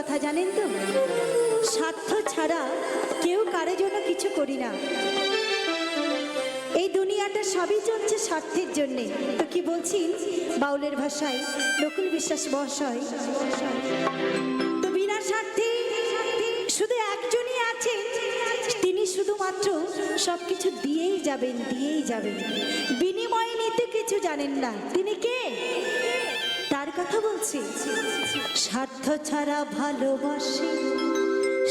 কথা জানেন তো? স্বার্থ ছাড়া কেউ কারও জন্য কিছু করি না। এই দুনিয়াটা সবই চলছে স্বার্থের জন্যে। তো কি বলছি? বাউলের ভাষায় নকুল বিশ্বাস মহাশয়। তো বিনা স্বার্থে শুধু একজনই আছে তিনি শুধুমাত্র সব কিছু দিয়েই যাবেন দিয়েই যাবেন। বিনিময় নিতে কিছু জানেন না। তিনি কে? তার কথা বলছি? স্বার্থ ছাড়া ভালোবাসি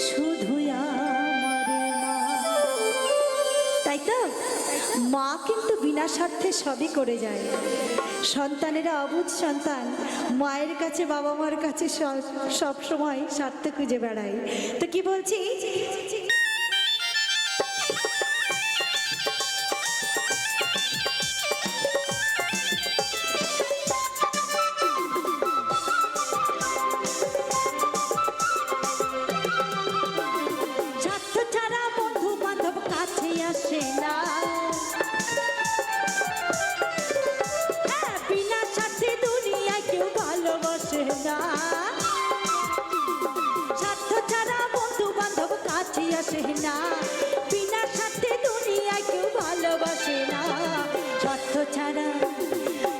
শুধু তাই তো? মা কিন্তু বিনা স্বার্থে সবই করে যায়। সন্তানেরা অবুধ সন্তান। মায়ের কাছে বাবা মার কাছে সব সময় স্বার্থ খুঁজে বেড়ায়। তো কি বলছি?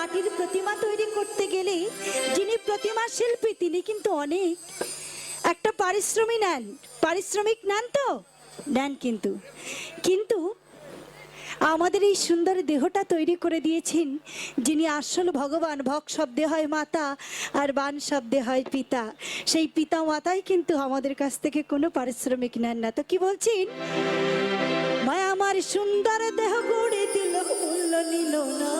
মাটির প্রতিমা তৈরি করতে গেলে যিনি প্রতিমা শিল্পী, তিনি কিন্তু অনেক। একটা পারিশ্রমিক নেন। পারিশ্রমিক নেন তো? নেন কিন্তু। কিন্তু আমাদের এই সুন্দর দেহটা তৈরি করে দিয়েছেন যিনি আসল ভগবান। ভক শব্দে হয় মাতা আর বান শব্দে হয় পিতা। সেই পিতা মাতাই কিন্তু আমাদের কাছ থেকে কোনো পারিশ্রমিক নেন না। তো কি বলছেন? মায় আমার সুন্দর দেহ গড়ে দিল, মূল্য নিল না।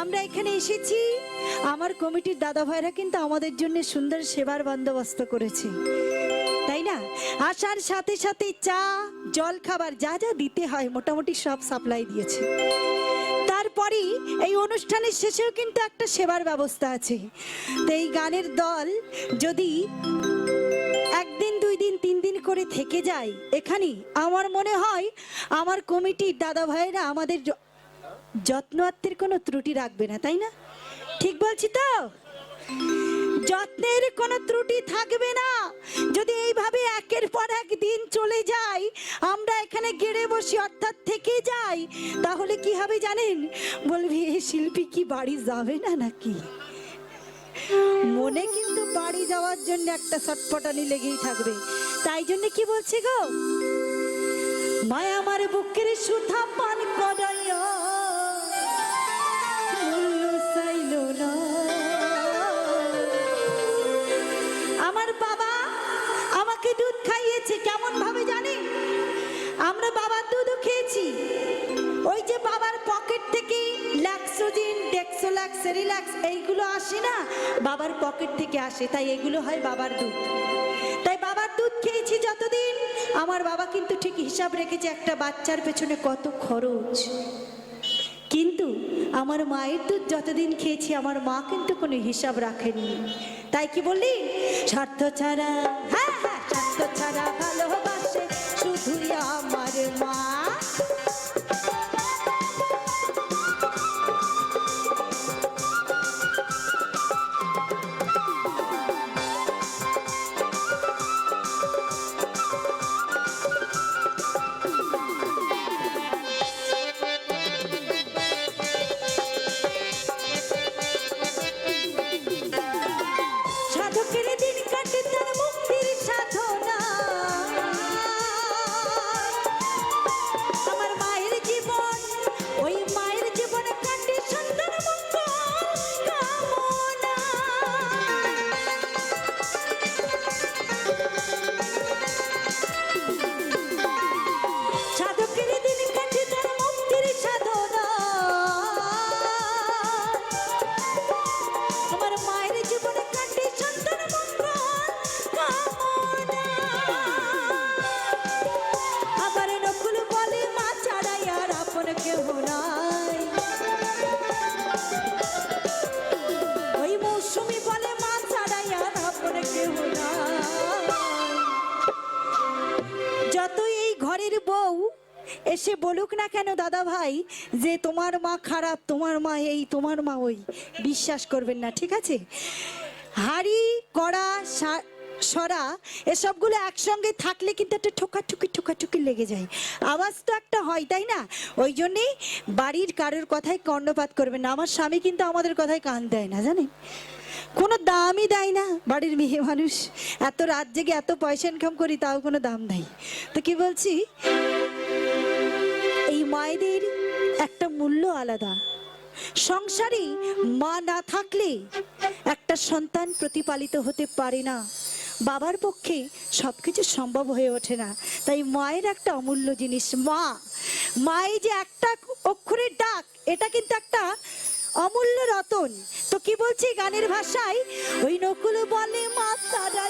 আমরা এখানে এসেছি। আমার কমিটির দাদা ভাইরা কিন্তু আমাদের জন্য সুন্দর সেবার বন্দোবস্ত করেছে। তাই না? আসার সাথে সাথে চা, জল খাবার যা যা দিতে হয় মোটামুটি সব সাপ্লাই দিয়েছে। তারপরেই এই অনুষ্ঠানের শেষেও কিন্তু একটা সেবার ব্যবস্থা আছে। তো এই গানের দল যদি একদিন, দুই দিন, তিন দিন করে থেকে যায় এখানে আমার মনে হয় আমার কমিটির দাদা ভাইয়েরা আমাদের য- আত্মের কোনো ত্রুটি রাখবে না, তাই না? ঠিক বলছি তো? যত্নের কোনো ত্রুটি থাকবে না। যদি এইভাবে একের পর এক দিন চলে যায়, আমরা এখানে গেড়ে বসি, অর্থাৎ থেকে যাই, তাহলে কি হবে জানেন? বলবি এই শিল্পী কি বাড়ি যাবে না নাকি? মনে কিন্তু বাড়ি যাওয়ার জন্য একটা ছটপটানি লেগেই থাকবে। তাই জন্য কি বলছে গো? মায়া আমার বুকের সুথা পান এইগুলো আসে না, বাবার পকেট থেকে আসে, তাই এগুলো হয় বাবার দুধ। তাই বাবার দুধ খেয়েছি যতদিন, আমার বাবা কিন্তু ঠিক হিসাব রেখেছে একটা বাচ্চার পেছনে কত খরচ। কিন্তু আমার মায়ের দুধ যতদিন খেয়েছি, আমার মা কিন্তু কোনো হিসাব রাখেনি। তাই কি বললি? স্বার্থ ছাড়া হ্যাঁ হ্যাঁ স্বার্থ ছাড়া ভালোবাসে শুধুই আমার মা। এসে বলুক না কেন দাদা ভাই যে তোমার মা খারাপ, তোমার মা এই, তোমার মা ওই। বিশ্বাস করবেন না, ঠিক আছে? হাড়ি, কড়া সরা, এসবগুলো একসঙ্গে থাকলে কিন্তু একটা ঠোকাঠুকি ঠোকাঠুকি লেগে যায়। আওয়াজ তো একটা হয়, তাই না? ওই জন্যেই বাড়ির কারোর কথায় কর্ণপাত করবেন না। আমার স্বামী কিন্তু আমাদের কথায় কান দেয় না, জানেন? কোনো দামই দেয় না বাড়ির মেয়ে মানুষ। এত রাত জেগে এত পয়সা ইনকাম করি, তাও কোনো দাম নাই। তো কি বলছি? মায়েদের একটা মূল্য আলাদা। সংসারে মা না থাকলে একটা সন্তান প্রতিপালিত হতে পারে না। বাবার পক্ষে সবকিছু সম্ভব হয়ে ওঠে না। তাই মায়ের একটা অমূল্য জিনিস। মা মায়ের যে একটা অক্ষরের ডাক, এটা কিন্তু একটা অমূল্য রতন। তো কি বলছি গানের ভাষায়? ওই নকুল বলে মা তারাইয়া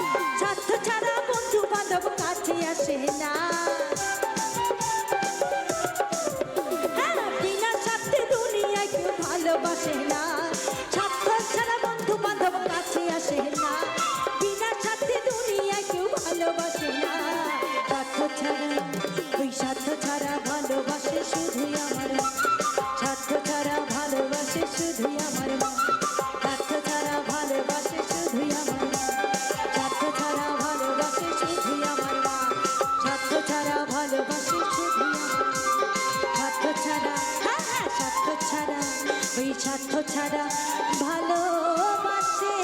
স্বার্থ ছাড়া ভালোবাসে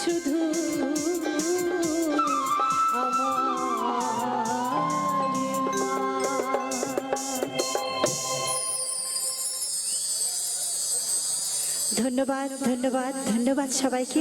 শুধু ধন্যবাদ ধন্যবাদ ধন্যবাদ সবাইকে।